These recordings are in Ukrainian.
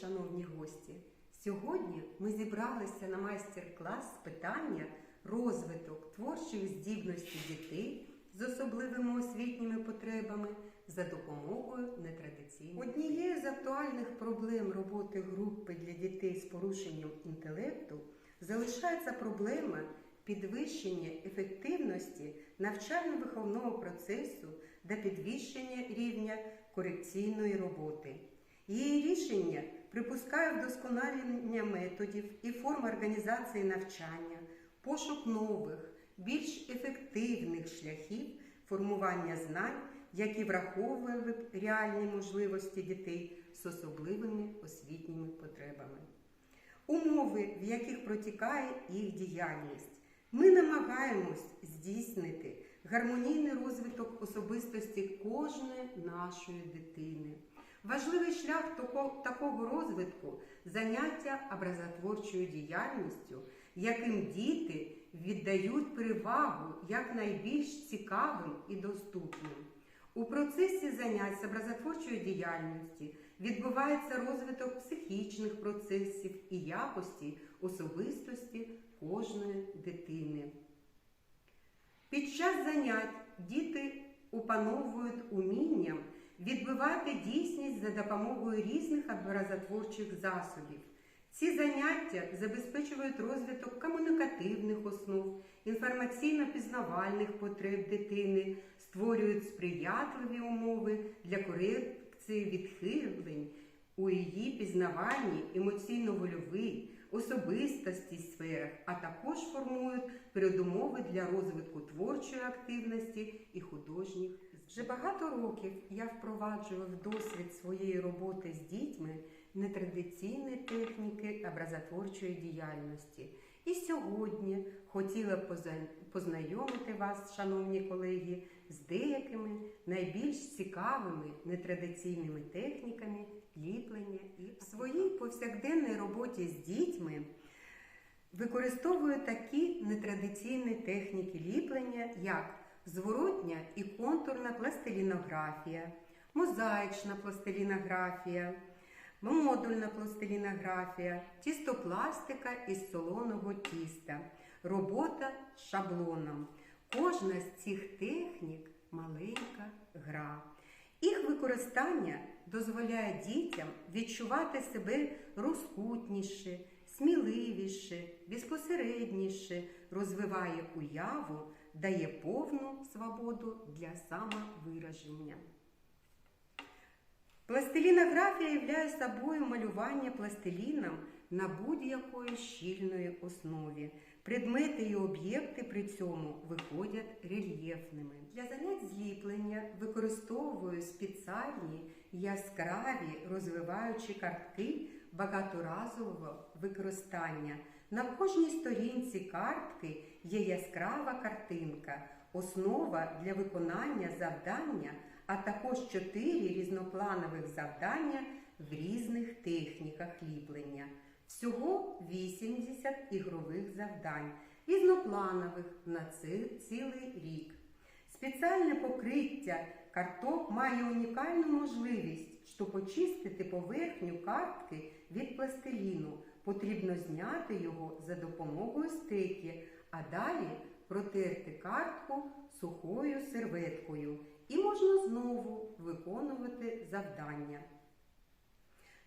шановні гості! Сьогодні ми зібралися на майстер-клас з питання розвиток творчих здібностей дітей з особливими освітніми потребами за допомогою нетрадиційних. Однією з актуальних проблем роботи групи для дітей з порушенням інтелекту залишається проблема підвищення ефективності навчально-виховного процесу та підвищення рівня корекційної роботи. Її рішення припускає вдосконалення методів і форм організації навчання, пошук нових, більш ефективних шляхів формування знань, які враховували б реальні можливості дітей з особливими освітніми потребами. Умови, в яких протікає їх діяльність. Ми намагаємось здійснити гармонійний розвиток особистості кожної нашої дитини. Важливий шлях такого розвитку заняття образотворчою діяльністю, яким діти віддають перевагу як найбільш цікавим і доступним. У процесі занять з образотворчої діяльності відбувається розвиток психічних процесів і якості особистості кожної дитини. Під час занять діти опановують умінням відбивати дійсність за допомогою різних образотворчих засобів. Ці заняття забезпечують розвиток комунікативних основ, інформаційно-пізнавальних потреб дитини, створюють сприятливі умови для корекції відхилень у її пізнаванні емоційно-вольовій, особистості сферах, а також формують передумови для розвитку творчої активності і художніх. Вже багато років я впроваджую в досвід своєї роботи з дітьми нетрадиційні техніки образотворчої діяльності. І сьогодні хотіла познайомити вас, шановні колеги, з деякими найбільш цікавими нетрадиційними техніками ліплення і в своїй повсякденній роботі з дітьми використовую такі нетрадиційні техніки ліплення, як зворотня і контурна пластилінографія, мозаїчна пластилінографія, модульна пластилінографія, тістопластика із солоного тіста, робота з шаблоном. Кожна з цих технік маленька гра. Їх використання дозволяє дітям відчувати себе розкутніше, сміливіше, безпосередніше, розвиває уяву, дає повну свободу для самовираження. Пластилінографія являє собою малювання пластиліном на будь-якої щільної основі. Предмети і об'єкти при цьому виходять рельєфними. Для занять зліплення використовую спеціальні яскраві розвиваючі картки багаторазового використання. На кожній сторінці картки є яскрава картинка, основа для виконання завдання, а також чотири різнопланових завдання в різних техніках ліплення. Всього 80 ігрових завдань, різнопланових на цілий рік. Спеціальне покриття карток має унікальну можливість, щоб очистити поверхню картки від пластиліну. Потрібно зняти його за допомогою стеки, а далі протерти картку сухою серветкою. І можна знову виконувати завдання.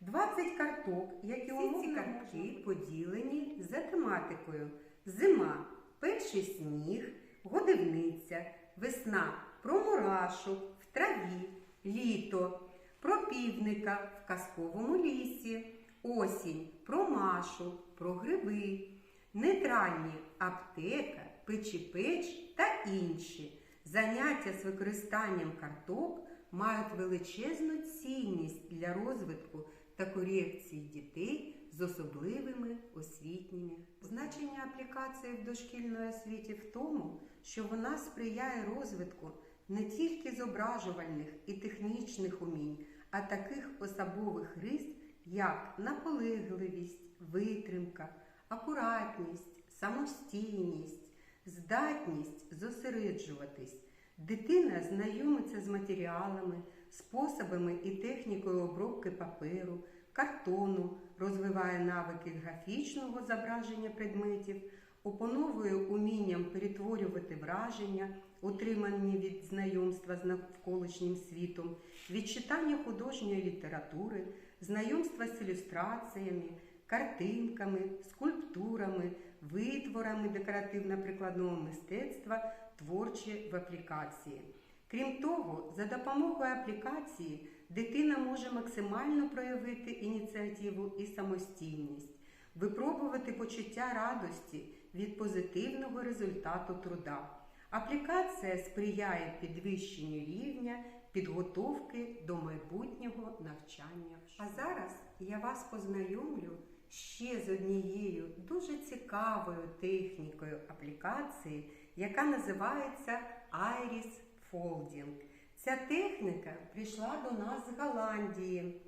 20 карток, які ці картки поділені за тематикою: зима, перший сніг, годівниця, весна про мурашок в траві, літо, про півника в казковому лісі, осінь про машу, про гриби, нейтральні аптека, печі-печ та інші. Заняття з використанням карток мають величезну цінність для розвитку та корекції дітей з особливими освітніми. Значення аплікації в дошкільної освіті в тому, що вона сприяє розвитку не тільки зображувальних і технічних умінь, а таких особових рис, як наполегливість, витримка, акуратність, самостійність, здатність зосереджуватись. Дитина знайомиться з матеріалами, способами і технікою обробки паперу, картону, розвиває навики графічного зображення предметів, опановує умінням перетворювати враження, отримані від знайомства з навколишнім світом, від читання художньої літератури, знайомства з ілюстраціями, картинками, скульптурами, витворами декоративно-прикладного мистецтва, творчі в аплікації. Крім того, за допомогою аплікації дитина може максимально проявити ініціативу і самостійність, випробувати почуття радості від позитивного результату труда. Аплікація сприяє підвищенню рівня підготовки до майбутнього навчання. А зараз я вас познайомлю ще з однією дуже цікавою технікою аплікації, яка називається Iris Folding. Ця техніка прийшла до нас з Голландії.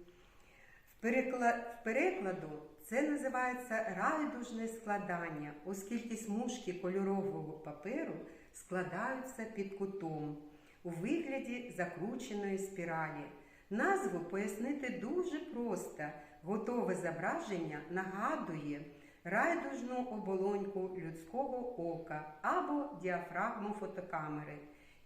В, перекла- в перекладу це називається райдужне складання, оскільки смужки кольорового паперу складаються під кутом у вигляді закрученої спіралі. Назву пояснити дуже просто. Готове зображення нагадує райдужну оболоньку людського ока або діафрагму фотокамери.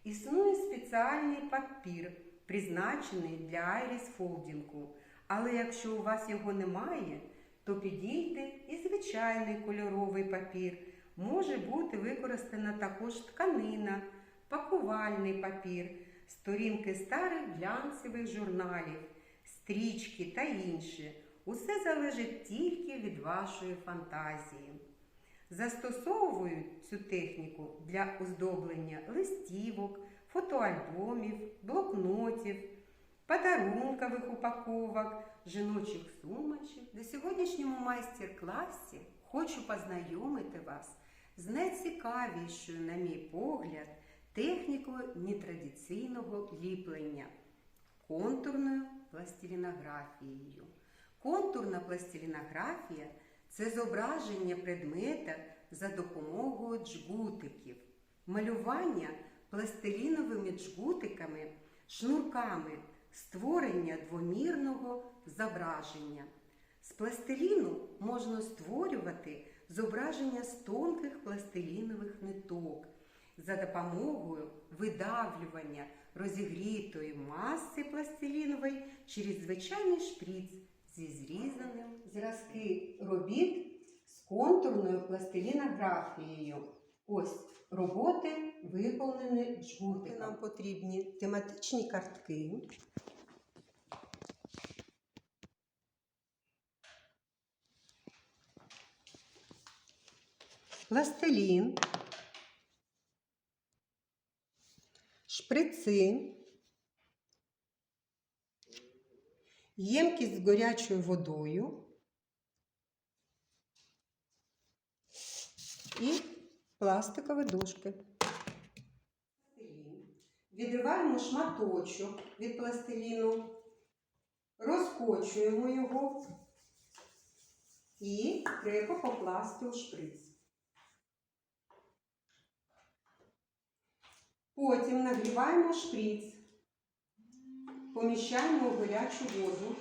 Існує спеціальний папір, призначений для айріс-фолдінгу. Але якщо у вас його немає, то підійде і звичайний кольоровий папір. Може бути використана також тканина, пакувальний папір, сторінки старих глянцевих журналів, стрічки та інше. Усе залежить тільки від вашої фантазії. Застосовують цю техніку для оздоблення листівок, фотоальбомів, блокнотів, подарункових упаковок, жіночих сумочок. На сьогоднішньому майстер-класі хочу познайомити вас з найцікавішою, на мій погляд, технікою нетрадиційного ліплення контурною пластилінографією. Контурна пластилінографія це зображення предмета за допомогою джгутиків, малювання пластиліновими джгутиками, шнурками, створення двомірного зображення. З пластиліну можна створювати зображення з тонких пластилінових ниток за допомогою видавлювання розігрітої маси пластилінової через звичайний шприц зі зрізаним зразки робіт з контурною пластилінографією. Ось роботи виповнені джгути. Нам потрібні тематичні картки. Пластилін, шприци, ємкість з гарячою водою і пластикові дошки. Відриваємо шматочок від пластиліну, розкочуємо його і треба покласти у шприц. Потім нагріваємо шприц, поміщаємо у гарячу воду.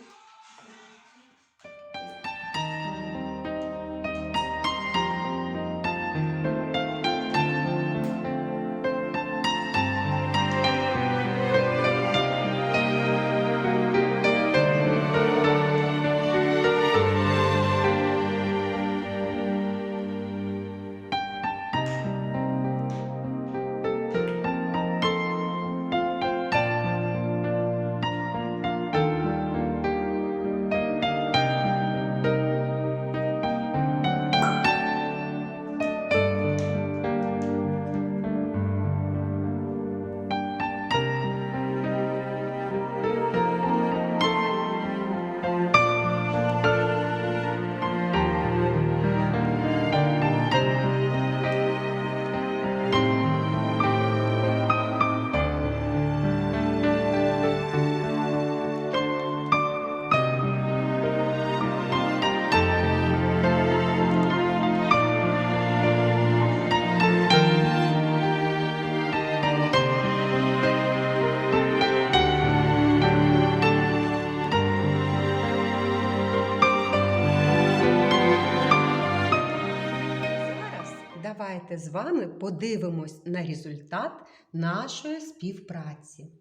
З вами подивимось на результат нашої співпраці.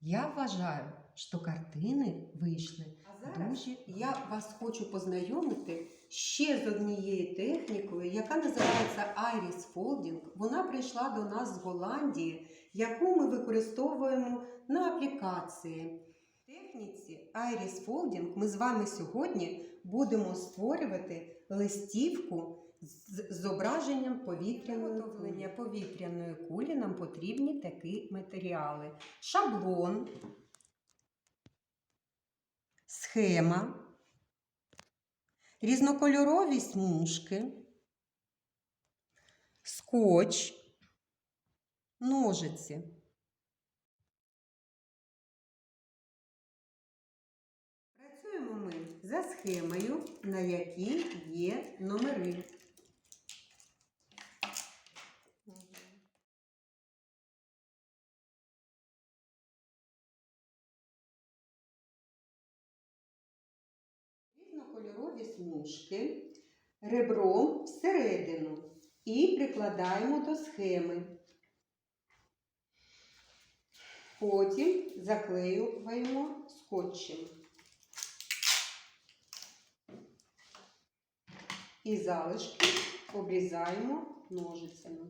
Я вважаю, що картини вийшли. А зараз Дуже я вас хочу познайомити ще з однією технікою, яка називається Iris Folding. Вона прийшла до нас з Голландії, яку ми використовуємо на аплікації. В техніці Iris Folding ми з вами сьогодні будемо створювати листівку з зображенням повітряної виготовлення повітряної кулі нам потрібні такі матеріали: шаблон, схема, різнокольорові смужки, скотч, ножиці. Працюємо ми за схемою, на якій є номери. Різнокольорові смужки ребром всередину і прикладаємо до схеми. Потім заклеюємо скотчем. І залишки обрізаємо ножицями.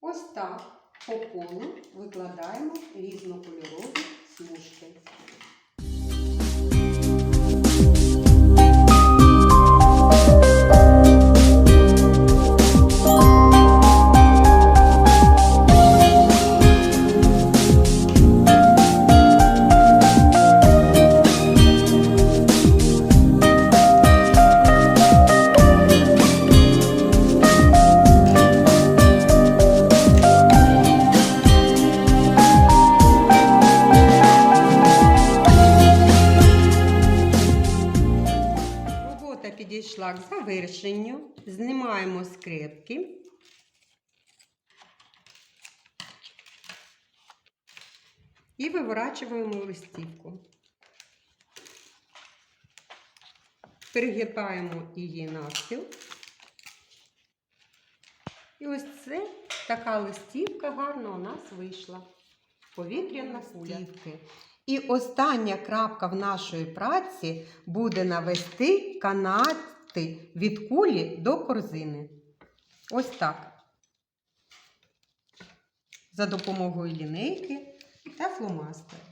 Ось так по колу викладаємо різнокольорові смужки. Скрепки. І виворачуємо листівку. Перегибаємо її навпіл. І ось це така листівка гарна у нас вийшла. Повітряна куля. І остання крапка в нашої праці буде навести канати від кулі до корзини. Ось так. За допомогою лінейки та фломастера.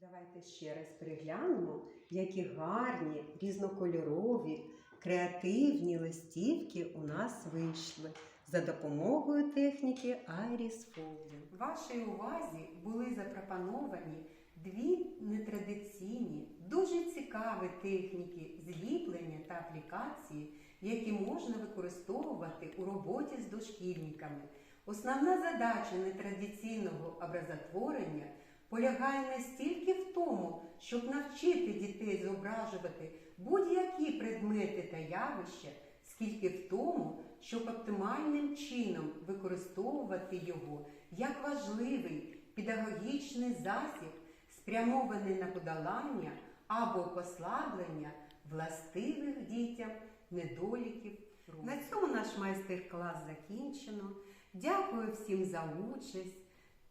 Давайте ще раз переглянемо, які гарні, різнокольорові, креативні листівки у нас вийшли за допомогою техніки Iris Folding. Вашій увазі були запропоновані дві нетрадиційні, дуже цікаві техніки зліплення та аплікації, які можна використовувати у роботі з дошкільниками. Основна задача нетрадиційного образотворення полягає не стільки в тому, щоб навчити дітей зображувати будь-які предмети та явища, скільки в тому, щоб оптимальним чином використовувати його як важливий педагогічний засіб, спрямований на подолання або послаблення властивих дітям недоліків. На цьому наш майстер-клас закінчено. Дякую всім за участь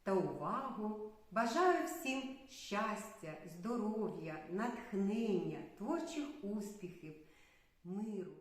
та увагу. Бажаю всім щастя, здоров'я, натхнення, творчих успіхів, миру.